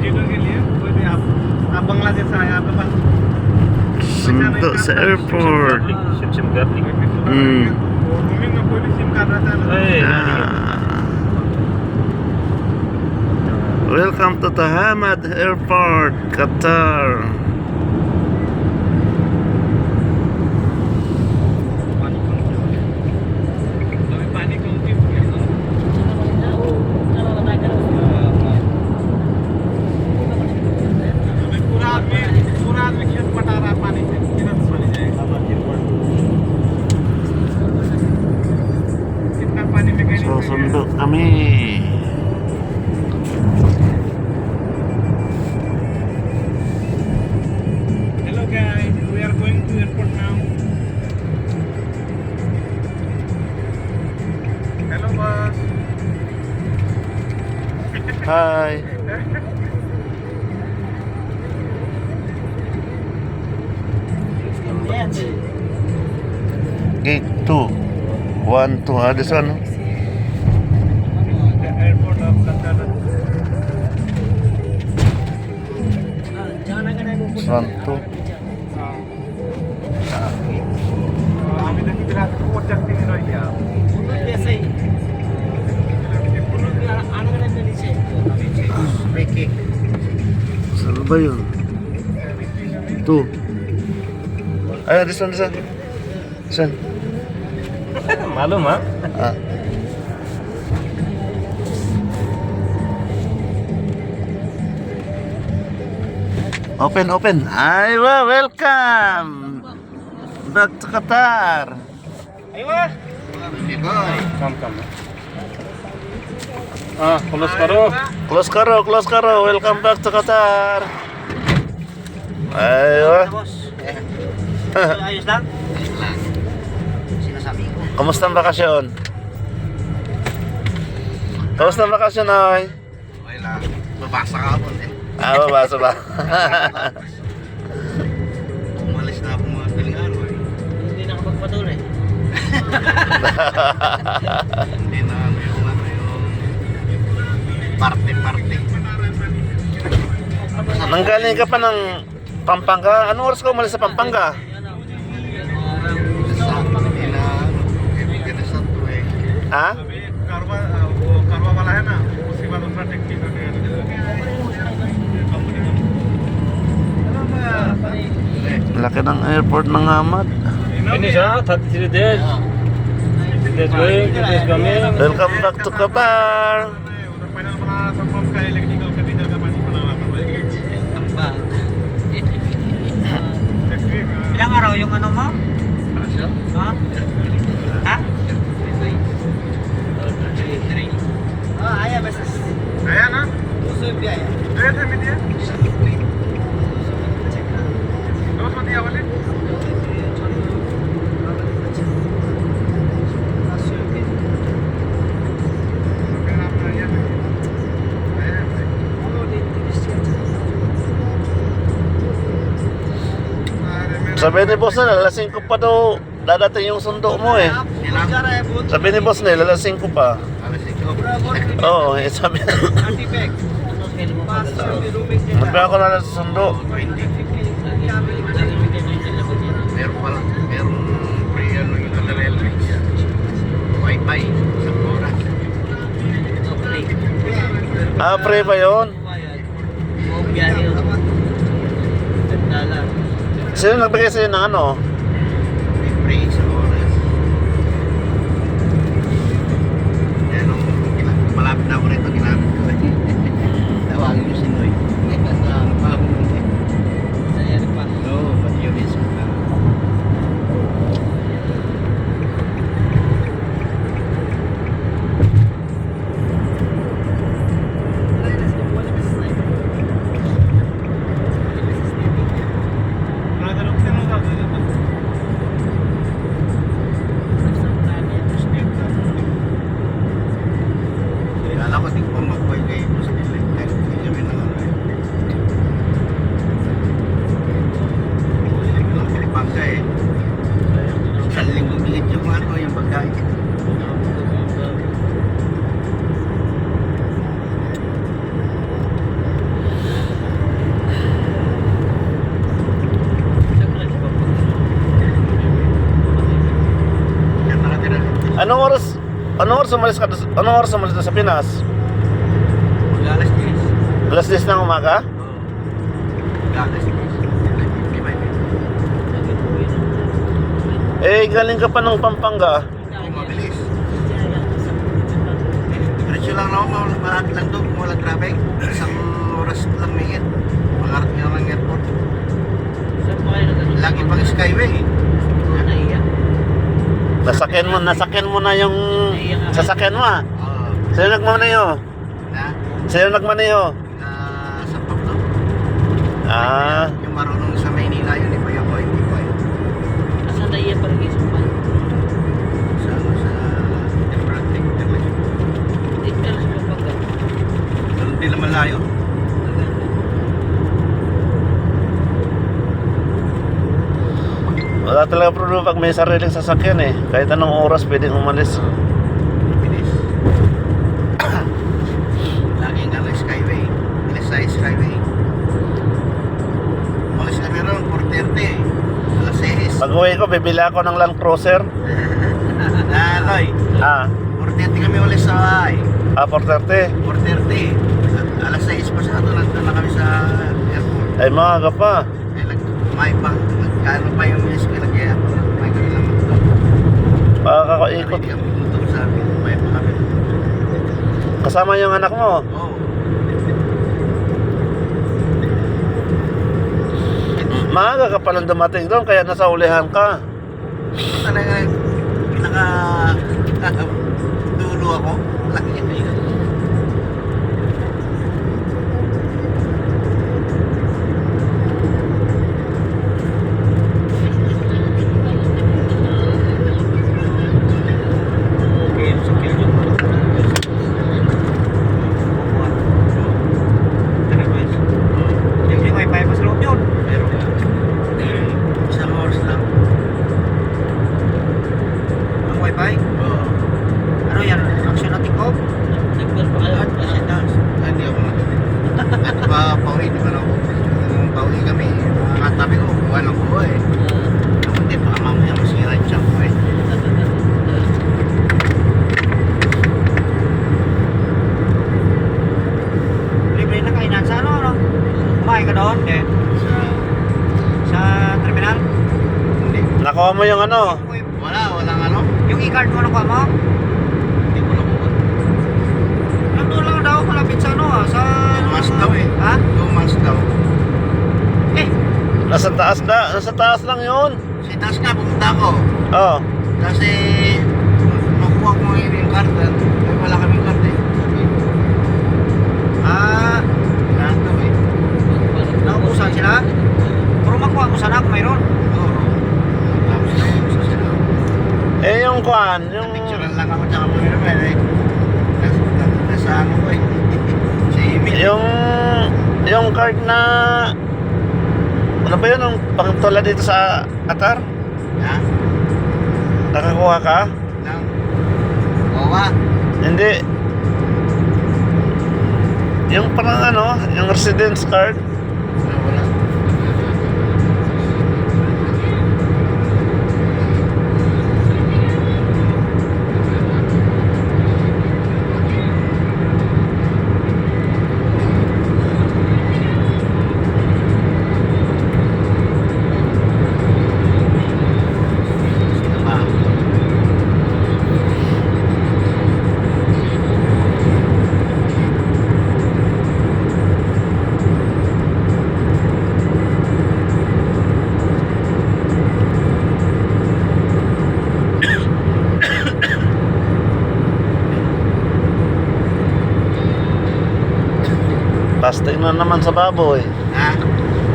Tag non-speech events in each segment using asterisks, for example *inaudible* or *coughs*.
विजिटर के लिए कोई भी आप आप बांग्लादेश से आए आपके पास Sundo sa airport. Sim-sim garlic. Hmm. Roaming में कोई भी सिम कार्ड रहता है ना Hey, Ah. Welcome to Tahamad Airport, Qatar. Hai. Gitu. One two ada sana. Santo. apa yuk tuh ayo this one, this malu This Ah. Open, open. ayo welcome! Back to Qatar! ayo Come, come. Ah, close karo. Close karo, close karo. Welcome back to Qatar. Ayo. *laughs* Ayos lang. Sinasabi ko. Kamusta ang bakasyon? Kamusta ang bakasyon, Oy? Okay lang. Babasa ka ako, eh. Ah, babasa ba? *laughs* Umalis na ako mga kalingan, eh. eh. *laughs* Hindi na ako magpatuloy. Hindi na Parte-parte. Nanggaling ka pa ng Pampanga. Anong oras ka umalis sa Pampanga? Ha? Karwa, uh, oh, karwa wala na. Siwa ng traffic dito. Laki ng airport ng Hamad. Ini siya, 33 days. Welcome back to Kabar. Ilang araw yung ano mo? Ha? Ha? Ah, ayah basta. Sabi ni boss na, lalasing ko pa daw dadating yung sundo mo eh. Sabi ni boss na, lalasing ko pa. Oo, eh, sabi. Magpila ko na lang sa sundo. Meron pala. Meron free ano yung Canarel Wi-Fi. Sa oras. Ah, pre ba yun? Buong biyahe. Tandala. Sino nagbigay sa'yo ng ano? Free Anong oras umalis ka? Anong oras umalis ka sa Pinas? Mag-alas 10. Alas 10 ng umaga? Oo. Mag-alas 10. Lima yun. Eh, galing ka pa ng Pampanga. Oo, mabilis. Diretso lang naman, malapit lang doon, walang traffic. Isang oras lang may hit. Pangarap nyo ng airport. Lagi pang skyway. Nasakyan mo, nasakyan mo na yung sasakyan mo ah. Sa'yo nagmaneho. Na, Sa'yo nagmaneho. na sa Pablo. Ah, Yung marunong sa Maynila yun, iba yung boy, hindi boy. Sa ano, sa Temperate International. So, hindi naman layo. Wala talaga problema pag may sariling sasakyan eh. Kahit anong oras pwedeng umalis. Bilis. *coughs* Lagi nga lang skyway. Bilis sa skyway. Umalis kami ron, 4.30. Alas 6. Pag uwi ko, bibili ako ng Land Cruiser. *laughs* Ah, Loy. Ah, 4.30 kami ulit sa bahay. ah 4.30. 4.30. At Alas 6 pasado, nandun na kami sa airport. Ay, maaga pa. May pa, magkano pa yung miss ko kaya may kami lang magdoon. Makakaikot. Hindi kami magdoon sa amin, may pa kami. Kasama yung anak mo. Oo. Maaga ka palang dumating doon, kaya nasa ulihan ka. Ito talaga, pinaka *laughs* dulo ako. Laki na yun. Okay, sa kilo. Yung may wifi pa sa loob yun. Pero, isang oras lang. Ang wifi. Oo. Ano yan? Action natin ko? At kasi dance. Hindi ako natuloy. At pa, pauwi naman ako. Nung pauwi kami, mga katabi ko, buwan ng buhay. Ako hindi, baka mamaya masira yung tiyan ko eh. Libre na kainan sa ano, ano? Kumain ka doon? Hindi. Sa, Sa terminal? hindi. Nakuha mo yung ano. Wala, walang ano. Yung e-card mo nakuha mo? Hindi ko nakuha. Nandun lang daw, malapit sa ano ah, sa... Two months daw eh. Ha? Two months daw. Eh, Nasa taas na, nasa taas lang yun. Si Tas nga, pumunta ako. Oh, Kasi, nakuha ko ngayon yung card. Ay, wala kaming card eh. Ah, Nando eh. naubusan sila? Pero makuha mo sana kung mayroon. Oo. Tapos na yun sa sila. eh yung kwan, yung... Picturean lang ako tsaka cameraman eh. Nasa, ano ko eh. *laughs* Si Emil. Yung... Yung card na... Ano ba yun? Yung pangtula dito sa Qatar? Ha? Nakakuha ka? Nang. Wawa. Hindi. Yung parang ano, yung residence card. Wala, wala. Sino ba? Pasting na naman sa baboy. Ha?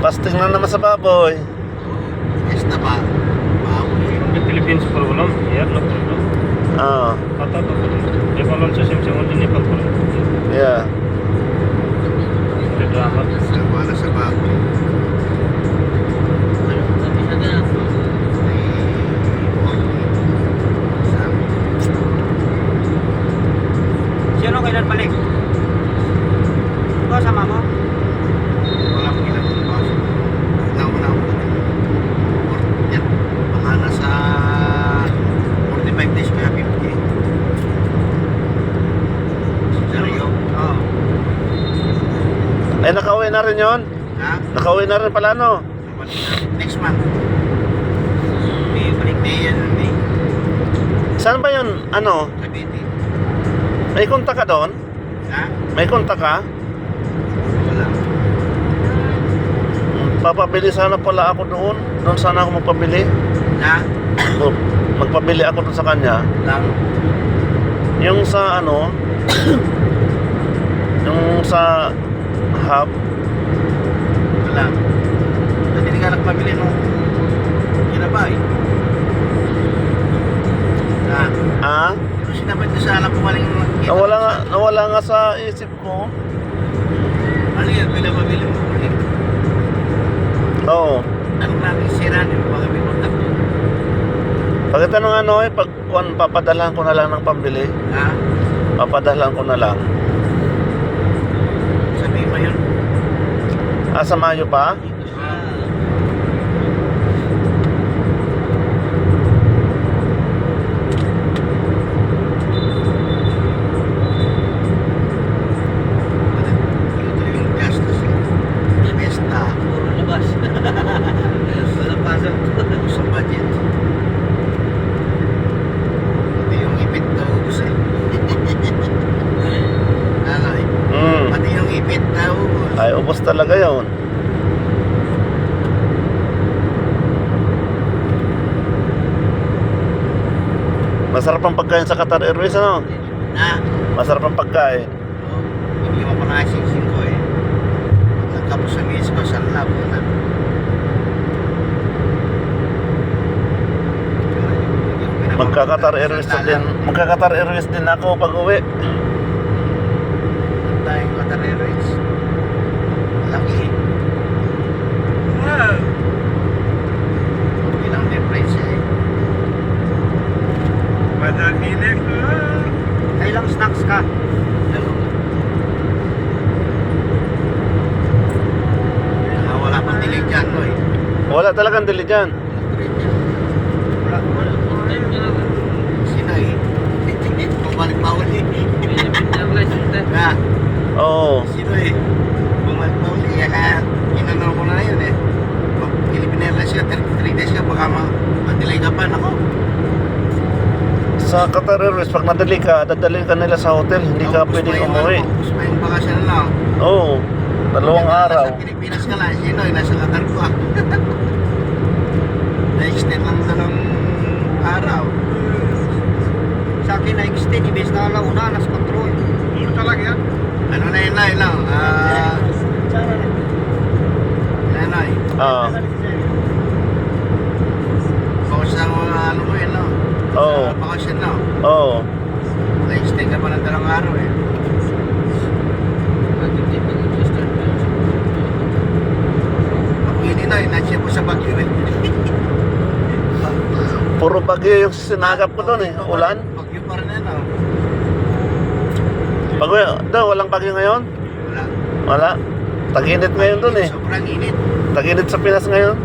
Pasting na naman sa baboy. Yes na ba? Baboy. The Philippines problem, here no problem. Oo. Kata to problem. Nepal also same same only Nepal problem. Yeah. Sawa na sa baboy. 5 days ko na 50. Seryo? Oo. Oh. Eh, nakauwi na rin yun? Ha? Nakauwi na rin pala, no? Next month. May balik na yan, may. Saan ba yun? Ano? Cavite. May konta ka doon? Ha? May konta ka? Wala. Papabili sana pala ako doon. Doon sana ako magpabili. Ha? Oh. Magpabili ako doon sa kanya. Lang. Yung sa ano, *coughs* yung sa hub, Wala. Hindi ka nagpabili nung kinabay. Ha? ah, sinabay ko sa alam ko maling nawala nga, nawala nga sa isip ko. Ano yun? Pinapabili mo ulit. Oo. Tanong natin sira niyo. Baka may Bakit ano eh, pag kung papadalhan ko na lang ng pambili, Ha? papadalhan ko na lang. Mo yun. Ah, sa Mayo pa? Ito yung gastos eh. Besta. Puro labas. Walang pasok. Sa budget. Pati yung ipit na ubus eh. Ano eh. Hmm. Pati yung ipit na ubus. Ay, ubos talaga yon. Masarap ang pagkain sa Qatar Airways, ano? Na. Masarap ang pagkain. Oh, hindi mo pa nakasing ko eh. Nagkapos sa miss ko sa lab na. Magka-Qatar Airways din. Magka-Qatar Airways din ako pag uwi. Tayong Qatar Airways. Laki eh. Ilang difference eh. Madamine ko. Kailang snacks ka? Ah, wala pang delay dyan, no eh. Wala talagang dili dyan. Wala, wala. Sino eh? Bumalik pa uli. Ha? *laughs* Oo. Sino eh? Bumalik pa uli. Kaya inanong ko na yun eh. Pag Pilipinela siya, 33 days ka, baka ma- ma-delay ka pa. Nako. Sa Qatar Airways, pag nadali ka, dadalhin ka nila sa hotel. Hindi ka pwedeng umuwi. ano, Tapos pa yung bakasyon na lang. Oo. Dalawang araw. Nasa Pilipinas ka lang. Sino eh? Nasa Qatar ko ah. *laughs* Na-extend lang sa ng araw. Sa akin na-extend, ibes na lang una, nas control. Puro talaga yan. Ano na yun na yun lang? Ah... Ano na yun? Ah. Bawas sa ano mo yun? Oo. Sa bakasyon, no? Oo. Na-extend ka pa ng dalawang araw eh. Ako yun na nandiyan po sa Baguio eh. *laughs* Puro bagyo yung sinagap ko doon eh. Ulan. Baguio pa rin yan, no? Bagyo. Doon, walang bagyo ngayon? Wala. Wala. Tag-init ngayon doon eh. Sobrang init. Tag-init sa Pinas ngayon.